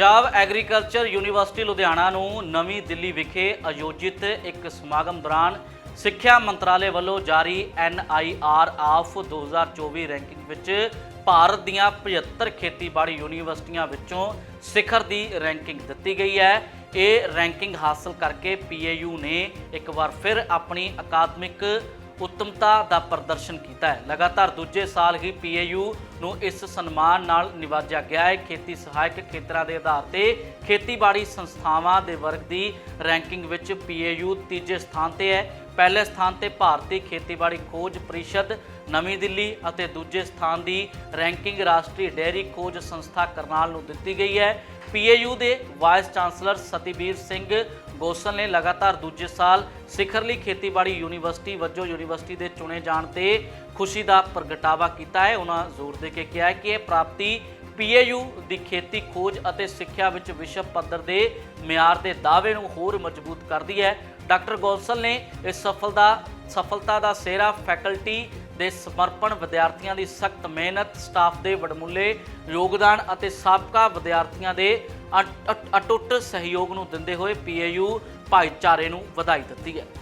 Punjab agriculture university Ludhiana ਨੂੰ ਨਵੀਂ ਦਿੱਲੀ ਵਿਖੇ ਆਯੋਜਿਤ ਇੱਕ ਸਮਾਗਮ ਦੌਰਾਨ ਸਿੱਖਿਆ ਮੰਤਰਾਲੇ ਵੱਲੋਂ ਜਾਰੀ NIR ਆਫ 2024 ਰੈਂਕਿੰਗ ਵਿੱਚ ਭਾਰਤ ਦੀਆਂ 75 ਖੇਤੀਬਾੜੀ ਯੂਨੀਵਰਸਿਟੀਆਂ ਵਿੱਚੋਂ ਸਿਖਰ ਦੀ ਰੈਂਕਿੰਗ ਦਿੱਤੀ ਗਈ ਹੈ। ਇਹ ਰੈਂਕਿੰਗ ਹਾਸਲ ਕਰਕੇ PAU ਨੇ ਇੱਕ ਵਾਰ ਫਿਰ ਆਪਣੀ ਅਕਾਦਮਿਕ ਉੱਤਮਤਾ ਦਾ ਪ੍ਰਦਰਸ਼ਨ ਕੀਤਾ ਹੈ। ਲਗਾਤਾਰ ਦੂਜੇ ਸਾਲ ਹੀ PAU ਨੂੰ ਇਸ ਸਨਮਾਨ ਨਾਲ ਨਿਵਾਜਿਆ ਗਿਆ ਹੈ। ਖੇਤੀ ਸਹਾਇਕ ਖੇਤਰਾਂ ਦੇ ਆਧਾਰ ਤੇ ਖੇਤੀਬਾੜੀ ਸੰਸਥਾਵਾਂ ਦੇ ਵਰਗ ਦੀ ਰੈਂਕਿੰਗ ਵਿੱਚ PAU ਤੀਜੇ ਸਥਾਨ ਤੇ ਹੈ। ਪਹਿਲੇ ਸਥਾਨ ਤੇ ਭਾਰਤੀ ਖੇਤੀਬਾੜੀ ਖੋਜ ਪਰਿਸ਼ਦ, ਨਵੀਂ ਦਿੱਲੀ ਅਤੇ ਦੂਜੇ ਸਥਾਨ ਦੀ ਰੈਂਕਿੰਗ ਰਾਸ਼ਟਰੀ ਡੇਅਰੀ ਖੋਜ ਸੰਸਥਾ ਕਰਨਾਲ ਨੂੰ ਦਿੱਤੀ ਗਈ ਹੈ। PAU ਦੇ ਵਾਈਸ ਚਾਂਸਲਰ ਸਤੀਬੀਰ ਸਿੰਘ ਗੋਸਲ ਨੇ ਲਗਾਤਾਰ ਦੂਜੇ ਸਾਲ ਸਿਖਰਲੀ ਖੇਤੀਬਾੜੀ ਯੂਨੀਵਰਸਿਟੀ ਵਜੋਂ ਯੂਨੀਵਰਸਿਟੀ ਦੇ ਚੁਣੇ ਜਾਣ ਤੇ ਖੁਸ਼ੀ ਦਾ ਪ੍ਰਗਟਾਵਾ ਕੀਤਾ ਹੈ। ਉਹਨਾਂ ਜ਼ੋਰ ਦੇ ਕੇ ਕਿਹਾ ਹੈ ਕਿ ਇਹ ਪ੍ਰਾਪਤੀ PAU ਦੀ ਖੇਤੀ, ਖੋਜ ਅਤੇ ਸਿੱਖਿਆ ਵਿੱਚ ਵਿਸ਼ਵ ਪੱਧਰ ਦੇ ਮਿਆਰ ਦੇ ਦਾਅਵੇ ਨੂੰ ਹੋਰ ਮਜ਼ਬੂਤ ਕਰਦੀ ਹੈ। ਡਾਕਟਰ ਗੋਸਲ ਨੇ ਇਸ ਸਫਲਤਾ ਸਫਲਤਾ ਦਾ ਸਿਹਰਾ ਫੈਕਲਟੀ ਦੇ ਸਮਰਪਣ ਵਿਦਿਆਰਥੀਆਂ ਦੀ ਸਖਤ ਮਿਹਨਤ, ਸਟਾਫ ਦੇ ਵਡਮੁੱਲੇ ਯੋਗਦਾਨ ਅਤੇ ਸਾਬਕਾ ਵਿਦਿਆਰਥੀਆਂ ਦੇ ਅਟੁੱਟ ਸਹਿਯੋਗ ਨੂੰ ਦਿੰਦੇ ਹੋਏ PAU ਭਾਈਚਾਰੇ ਨੂੰ ਵਧਾਈ ਦਿੱਤੀ ਹੈ।